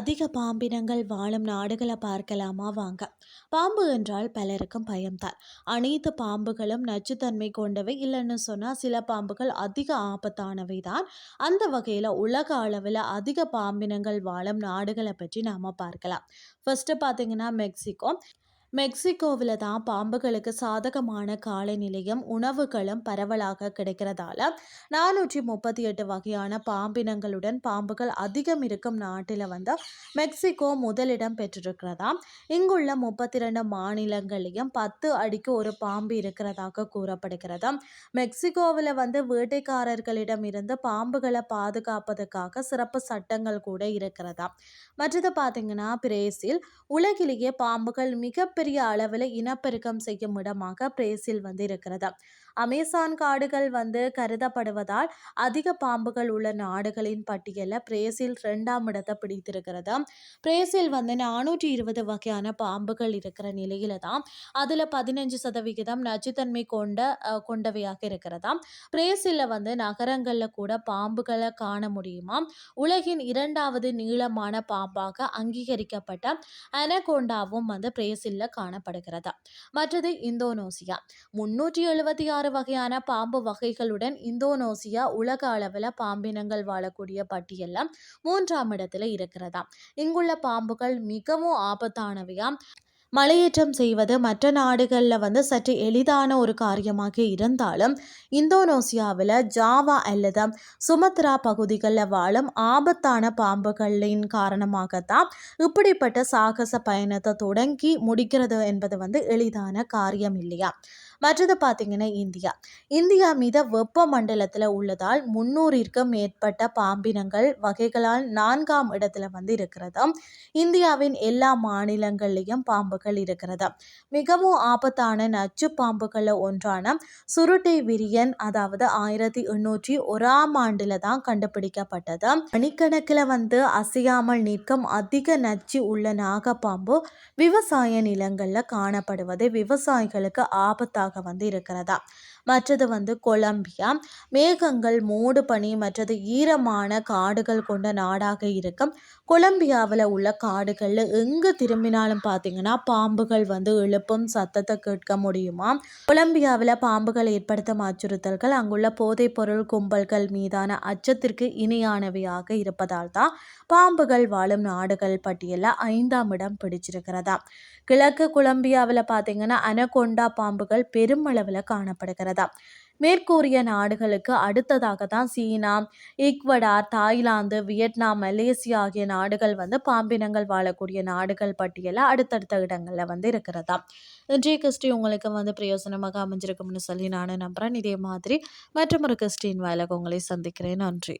அதிக பாம்பினங்கள் வாழும் நாடுகளை பார்க்கலாமா வாங்க. பாம்பு என்றால் பலருக்கும் பயம்தான். அனைத்து பாம்புகளும் நச்சுத்தன்மை கொண்டவை இல்லைன்னு சொன்னால் சில பாம்புகள் அதிக ஆபத்தானவை தான் அந்த வகையில் உலக அளவில் அதிக பாம்பினங்கள் வாழும் நாடுகளை பற்றி நாம் பார்க்கலாம். ஃபஸ்ட்டு பார்த்தீங்கன்னா மெக்சிகோ. மெக்சிகோவில் தான் பாம்புகளுக்கு சாதகமான காலநிலையும் உணவுகளும் பரவலாக கிடைக்கிறதால நானூற்றி முப்பத்தி எட்டு வகையான பாம்பினங்களுடன் பாம்புகள் அதிகம் இருக்கும் நாட்டில் வந்து மெக்சிகோ முதலிடம் பெற்றிருக்கிறதாம் இங்குள்ள முப்பத்தி ரெண்டு மாநிலங்களையும் பத்து அடிக்கு ஒரு பாம்பு இருக்கிறதாக கூறப்படுகிறது? மெக்சிகோவில் வந்து வேட்டைக்காரர்களிடம் இருந்து பாம்புகளை பாதுகாப்பதற்காக சிறப்பு சட்டங்கள் கூட இருக்கிறதா? மற்றது பார்த்தீங்கன்னா பிரேசில் உலகிலேயே பாம்புகள் மிக மிகப்பெரிய அளவில் இனப்பெருக்கம் செய்யும் இடமாக பிரேசில் வந்து இருக்கிறது அமேசான் காடுகள் வந்து கருதப்படுவதால் அதிக பாம்புகள் உள்ள நாடுகளின் பட்டியலில் பிரேசில் ரெண்டாம் இடத்தை பிடித்திருக்கிறது. பிரேசில் வந்து நானூற்றி இருபது வகையான பாம்புகள் இருக்கிற நிலையில தான் அதில் பதினஞ்சு சதவிகிதம் நச்சுத்தன்மை கொண்ட கொண்டவையாக இருக்கிறதா பிரேசிலில் வந்து நகரங்களில் கூட பாம்புகளை காண முடியுமா? உலகின் இரண்டாவது நீளமான பாம்பாக அங்கீகரிக்கப்பட்ட அனகோண்டாவும் வந்து பிரேசிலில் காணப்படுகிறது மற்றது இந்தோனேசியா. முன்னூற்றி எழுபத்தி ஆறு வகையான பாம்பு வகைகளுடன் இந்தோனேசியா உலக அளவில் பாம்பினங்கள் வாழக்கூடிய பட்டியலில் மூன்றாம் இடத்துல இருக்கிறதா இங்குள்ள பாம்புகள் மிகவும் ஆபத்தானவையா மலையேற்றம் செய்வது மற்ற நாடுகளில் வந்து சற்று எளிதான ஒரு காரியமாக இருந்தாலும் இந்தோனேசியாவில் ஜாவா அல்லது சுமத்ரா பகுதிகளில் வாழும் ஆபத்தான பாம்புகளின் காரணமாகத்தான் இப்படிப்பட்ட சாகச பயணத்தை தொடங்கி முடிக்கிறது என்பது வந்து எளிதான காரியம் இல்லையா? மற்றது பார்த்திங்கன்னா இந்தியா. இந்தியா மீது வெப்ப மண்டலத்தில் உள்ளதால் முன்னூறிற்கும் மேற்பட்ட பாம்பினங்கள் வகைகளால் நான்காம் இடத்துல வந்து இருக்கிறதும். இந்தியாவின் எல்லா மாநிலங்கள்லேயும் பாம்பு பாம்புகள் இருக்கிறது? மிகவும் ஆபத்தான நச்சு பாம்புகளில் ஒன்றான சுருட்டை விரியன் அதாவது ஆயிரத்தி எண்ணூற்றி ஒராம் ஆண்டில் தான் கண்டுபிடிக்கப்பட்டது. மணிக்கணக்கில் வந்து அசையாமல் நிற்கும் அதிக நச்சு உள்ள நாகப்பாம்பு விவசாய நிலங்களில் காணப்படுவது விவசாயிகளுக்கு ஆபத்தாக வந்து இருக்கிறதா? மற்றது வந்து கொலம்பியா. மேகங்கள் மூடு பனி மற்றது ஈரமான காடுகள் கொண்ட நாடாக இருக்கும் கொலம்பியாவில் உள்ள காடுகளில் எங்கே திரும்பினாலும் பார்த்தீங்கன்னா பாம்புகள் வந்து எழுப்பும் சத்தத்தை கேட்க முடியுமா? கொலம்பியாவில் பாம்புகள் ஏற்படுத்தும் அச்சுறுத்தல்கள் அங்குள்ள போதைப் பொருள் கும்பல்கள் மீதான அச்சத்திற்கு இணையானவையாக இருப்பதால் தான் பாம்புகள் வாழும் நாடுகள் பட்டியலில் ஐந்தாம் இடம் பிடிச்சிருக்கிறதா? கிழக்கு கொலம்பியாவில் பார்த்தீங்கன்னா அனகொண்டா பாம்புகள் பெருமளவில் காணப்படுகிறதா? மேற்கூறிய நாடுகளுக்கு அடுத்ததாக தான் China Ecuador Thailand Vietnam Malaysia ஆகிய நாடுகள் வந்து பாம்பினங்கள் வாழக்கூடிய நாடுகள் பட்டியலில் அடுத்தடுத்த இடங்களில் வந்து இருக்கிறதா. இன்றைய கிறிஸ்டி உங்களுக்கு வந்து பிரயோசனமாக அமைஞ்சிருக்கும்னு சொல்லி நான் நம்புகிறேன் இதே மாதிரி மற்றொரு கிறிஸ்டின் வேலைக்கு உங்களை சந்திக்கிறேன். நன்றி.